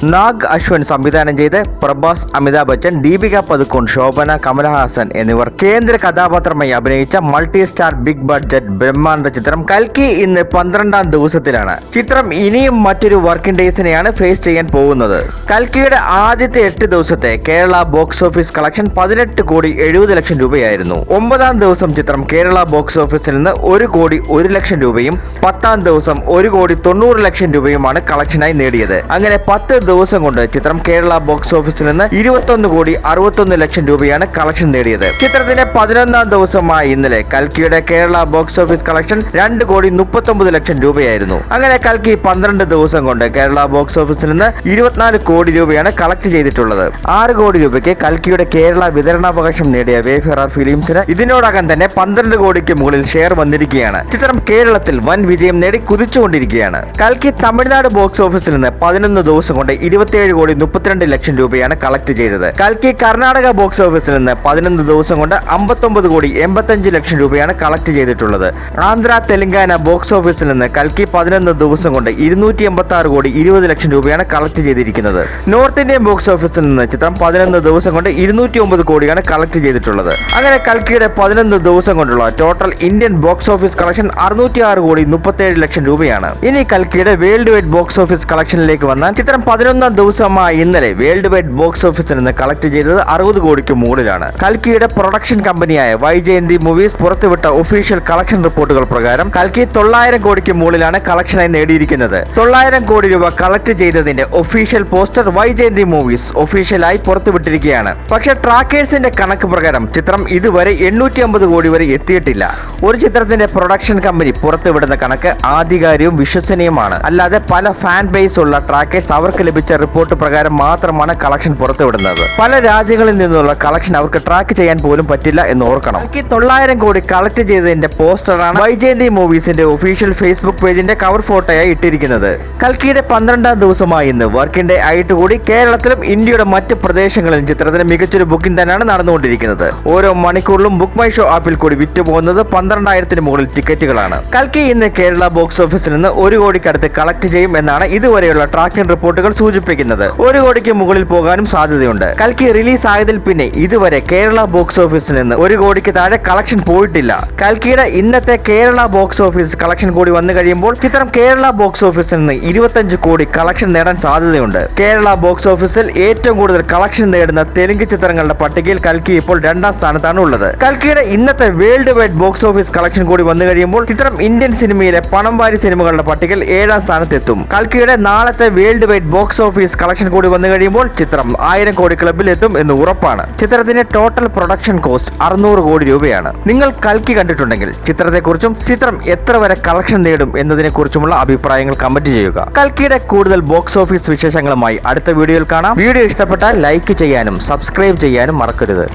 നാഗ് അശ്വൻ സംവിധാനം ചെയ്ത് പ്രഭാസ് അമിതാഭ് ബച്ചൻ ദീപിക പതുക്കോൺ ശോഭന കമലഹാസൻ എന്നിവർ കേന്ദ്ര കഥാപാത്രമായി അഭിനയിച്ച മൾട്ടി സ്റ്റാർ ബിഗ് ബഡ്ജറ്റ് ബ്രഹ്മാണ്ഡ ചിത്രം കൽക്കി ഇന്ന് പന്ത്രണ്ടാം ദിവസത്തിലാണ്. ചിത്രം ഇനിയും മറ്റൊരു വർക്കിംഗ് ഡേയ്സിനെയാണ് ഫേസ് ചെയ്യാൻ പോകുന്നത്. കൽക്കിയുടെ ആദ്യത്തെ എട്ട് ദിവസത്തെ കേരള ബോക്സ് ഓഫീസ് കളക്ഷൻ പതിനെട്ട് കോടി എഴുപത് ലക്ഷം രൂപയായിരുന്നു. ഒമ്പതാം ദിവസം ചിത്രം കേരള ബോക്സ് ഓഫീസിൽ നിന്ന് ഒരു കോടി ഒരു ലക്ഷം രൂപയും പത്താം ദിവസം ഒരു കോടി തൊണ്ണൂറ് ലക്ഷം രൂപയുമാണ് കളക്ഷനായി നേടിയത്. അങ്ങനെ പത്ത് ദിവസം കൊണ്ട് ചിത്രം കേരള ബോക്സ് ഓഫീസിൽ നിന്ന് ഇരുപത്തൊന്ന് കോടി അറുപത്തൊന്ന് ലക്ഷം രൂപയാണ് കളക്ഷൻ നേടിയത്. ചിത്രത്തിന്റെ പതിനൊന്നാം ദിവസമായ ഇന്നലെ കൽക്കിയുടെ കേരള ബോക്സ് ഓഫീസ് കളക്ഷൻ രണ്ട് കോടി മുപ്പത്തൊമ്പത് ലക്ഷം രൂപയായിരുന്നു. അങ്ങനെ കൽക്കി പന്ത്രണ്ട് ദിവസം കൊണ്ട് കേരള ബോക്സ് ഓഫീസിൽ നിന്ന് ഇരുപത്തിനാല് കോടി രൂപയാണ് കളക്ട് ചെയ്തിട്ടുള്ളത്. ആറ് കോടി രൂപയ്ക്ക് കൽക്കിയുടെ കേരള വിതരണാവകാശം നേടിയ വേഫെറാർ ഫിലിംസിന് ഇതിനോടകം തന്നെ പന്ത്രണ്ട് കോടിക്ക് മുകളിൽ ഷെയർ വന്നിരിക്കുകയാണ്. ചിത്രം കേരളത്തിൽ വൻ വിജയം നേടി കുതിച്ചുകൊണ്ടിരിക്കുകയാണ്. കൽക്കി തമിഴ്നാട് ബോക്സ് ഓഫീസിൽ നിന്ന് പതിനൊന്ന് ദിവസം കൊണ്ട് ഇരുപത്തിയേഴ് കോടി മുപ്പത്തിരണ്ട് ലക്ഷം രൂപയാണ് കളക്ട് ചെയ്തത്. കൽക്കി കർണാടക ബോക്സ് ഓഫീസിൽ നിന്ന് പതിനൊന്ന് ദിവസം കൊണ്ട് അമ്പത്തൊമ്പത് കോടി എൺപത്തഞ്ച് ലക്ഷം രൂപയാണ് കളക്ട് ചെയ്തിട്ടുള്ളത്. ആന്ധ്ര തെലങ്കാന ബോക്സ് ഓഫീസിൽ നിന്ന് കൽക്കി പതിനൊന്ന് ദിവസം കൊണ്ട് ഇരുന്നൂറ്റി എൺപത്തി ആറ് കോടി ഇരുപത് ലക്ഷം രൂപയാണ് കളക്ട് ചെയ്തിരിക്കുന്നത്. നോർത്ത് ഇന്ത്യൻ ബോക്സ് ഓഫീസിൽ നിന്ന് ചിത്രം പതിനൊന്ന് ദിവസം കൊണ്ട് ഇരുന്നൂറ്റി ഒമ്പത് കോടിയാണ് കളക്ട് ചെയ്തിട്ടുള്ളത്. അങ്ങനെ കൽക്കിയുടെ പതിനൊന്ന് ദിവസം കൊണ്ടുള്ള total Indian box office collection അറുന്നൂറ്റി ആറ് കോടി മുപ്പത്തേഴ് ലക്ഷം രൂപയാണ്. ഇനി കൽക്കിയുടെ വേൾഡ് വൈഡ് ബോക്സ് ഓഫീസ് കളക്ഷനിലേക്ക് വന്നാൽ ചിത്രം പതിനൊന്നാം ദിവസമായ ഇന്നലെ വേൾഡ് വൈഡ് ബോക്സ് ഓഫീസിൽ നിന്ന് കളക്ട് ചെയ്തത് അറുപത് കോടിക്ക് മുകളിലാണ്. കൽക്കിയുടെ പ്രൊഡക്ഷൻ കമ്പനിയായ വൈജയന്തി മൂവീസ് പുറത്തുവിട്ട ഒഫീഷ്യൽ കളക്ഷൻ റിപ്പോർട്ടുകൾ പ്രകാരം കൽക്കി തൊള്ളായിരം കോടിക്ക് മുകളിലാണ് കളക്ഷനായി നേടിയിരിക്കുന്നത്. തൊള്ളായിരം കോടി രൂപ കളക്ട് ചെയ്തതിന്റെ ഒഫീഷ്യൽ പോസ്റ്റർ വൈജയന്തി മൂവീസ് ഒഫീഷ്യലായി പുറത്തുവിട്ടിരിക്കുകയാണ്. പക്ഷേ ട്രാക്കേഴ്സിന്റെ കണക്ക് പ്രകാരം ചിത്രം ഇതുവരെ എണ്ണൂറ്റി അമ്പത് കോടി വരെ എത്തിയിട്ടില്ല. ഒരു ചിത്രത്തിന്റെ പ്രൊഡക്ഷൻ കമ്പനി പുറത്തുവിടുന്ന കണക്ക് ആധികാരികവും വിശ്വസനീയമാണ്. അല്ലാതെ പല ഫാൻ ബേസ് ഉള്ള ട്രാക്കേഴ്സ് അവർക്ക് ലഭിച്ച റിപ്പോർട്ട് പ്രകാരം മാത്രമാണ് കളക്ഷൻ പുറത്തുവിടുന്നത്. പല രാജ്യങ്ങളിൽ നിന്നുള്ള കളക്ഷൻ അവർക്ക് ട്രാക്ക് ചെയ്യാൻ പോലും പറ്റില്ല എന്ന് ഓർക്കണം. തൊള്ളായിരം കോടി കളക്ട് ചെയ്തതിന്റെ പോസ്റ്ററാണ് വൈജയന്തി മൂവീസിന്റെ ഒഫീഷ്യൽ ഫേസ്ബുക്ക് പേജിന്റെ കവർ ഫോട്ടോയായി ഇട്ടിരിക്കുന്നത്. കൽക്കിയുടെ പന്ത്രണ്ടാം ദിവസമായി ഇന്ന് വർക്കിംഗ് ഡേ ആയിട്ട് കൂടി കേരളത്തിലും ഇന്ത്യയുടെ മറ്റ് പ്രദേശങ്ങളിലും ചിത്രത്തിന് മികച്ചൊരു ബുക്കിംഗ് തന്നെയാണ് നടന്നുകൊണ്ടിരിക്കുന്നത്. ഓരോ മണിക്കൂറിലും ബുക്ക് മൈ ഷോ ആപ്പിൽ കൂടി വിറ്റുപോകുന്നത് പന്ത്രണ്ടായിരത്തിന് മുകളിൽ ടിക്കറ്റുകളാണ് കൽക്കി ഇന്ന് കേരള ബോക്സ് ഓഫീസിൽ നിന്ന് ഒരു കോടിക്കടുത്ത് കളക്ട് ചെയ്യും എന്നാണ് ഇതുവരെയുള്ള ട്രാക്കിംഗ് റിപ്പോർട്ടുകൾ സൂചിപ്പിക്കുന്നത് ഒരു കോടിക്ക് മുകളിൽ പോകാനും സാധ്യതയുണ്ട്. കൽക്കി റിലീസ് ആയതിൽ പിന്നെ ഇതുവരെ കേരള ബോക്സ് ഓഫീസിൽ നിന്ന് ഒരു കോടിക്ക് താഴെ കളക്ഷൻ പോയിട്ടില്ല. കൽക്കിയുടെ ഇന്നത്തെ കേരള ബോക്സ് ഓഫീസ് കളക്ഷൻ കൂടി വന്നു കഴിയുമ്പോൾ ചിത്രം കേരള ബോക്സ് ഓഫീസിൽ നിന്ന് ഇരുപത്തഞ്ച് കോടി കളക്ഷൻ നേടാൻ സാധ്യതയുണ്ട്. കേരള ബോക്സ് ഓഫീസിൽ ഏറ്റവും കൂടുതൽ കളക്ഷൻ നേടുന്ന തെലുങ്ക് ചിത്രങ്ങളുടെ പട്ടികയിൽ കൽക്കി ഇപ്പോൾ രണ്ടാം സ്ഥാനത്താണ് ഉള്ളത്. കൽക്കിയുടെ ഇന്നത്തെ world wide box office collection കൂടി വന്നു കഴിയുമ്പോൾ ചിത്രം ഇന്ത്യൻ സിനിമയിലെ പണം വാരി സിനിമകളുടെ പട്ടികയിൽ ഏഴാം സ്ഥാനത്തെത്തും. കൽക്കിയുടെ നാളത്തെ world wide box office collection കൂടി വന്നു കഴിയുമ്പോൾ ചിത്രം ആയിരം കോടി ക്ലബിൽ എത്തും എന്ന് ഉറപ്പാണ്. ചിത്രത്തിന്റെ ടോട്ടൽ പ്രൊഡക്ഷൻ കോസ്റ്റ് അറുന്നൂറ് കോടി രൂപയാണ്. നിങ്ങൾ കൽക്കി കണ്ടിട്ടുണ്ടെങ്കിൽ ചിത്രത്തെക്കുറിച്ചും ചിത്രം എത്ര വരെ കളക്ഷൻ നേടും എന്നതിനെക്കുറിച്ചുമുള്ള അഭിപ്രായങ്ങൾ കമന്റ് ചെയ്യുക. കൽക്കിയുടെ കൂടുതൽ ബോക്സ് ഓഫീസ് വിശേഷങ്ങളുമായി അടുത്ത വീഡിയോയിൽ കാണാം. വീഡിയോ ഇഷ്ടപ്പെട്ടാൽ ലൈക്ക് ചെയ്യാനും സബ്സ്ക്രൈബ് ചെയ്യാനും മറക്കരുത്.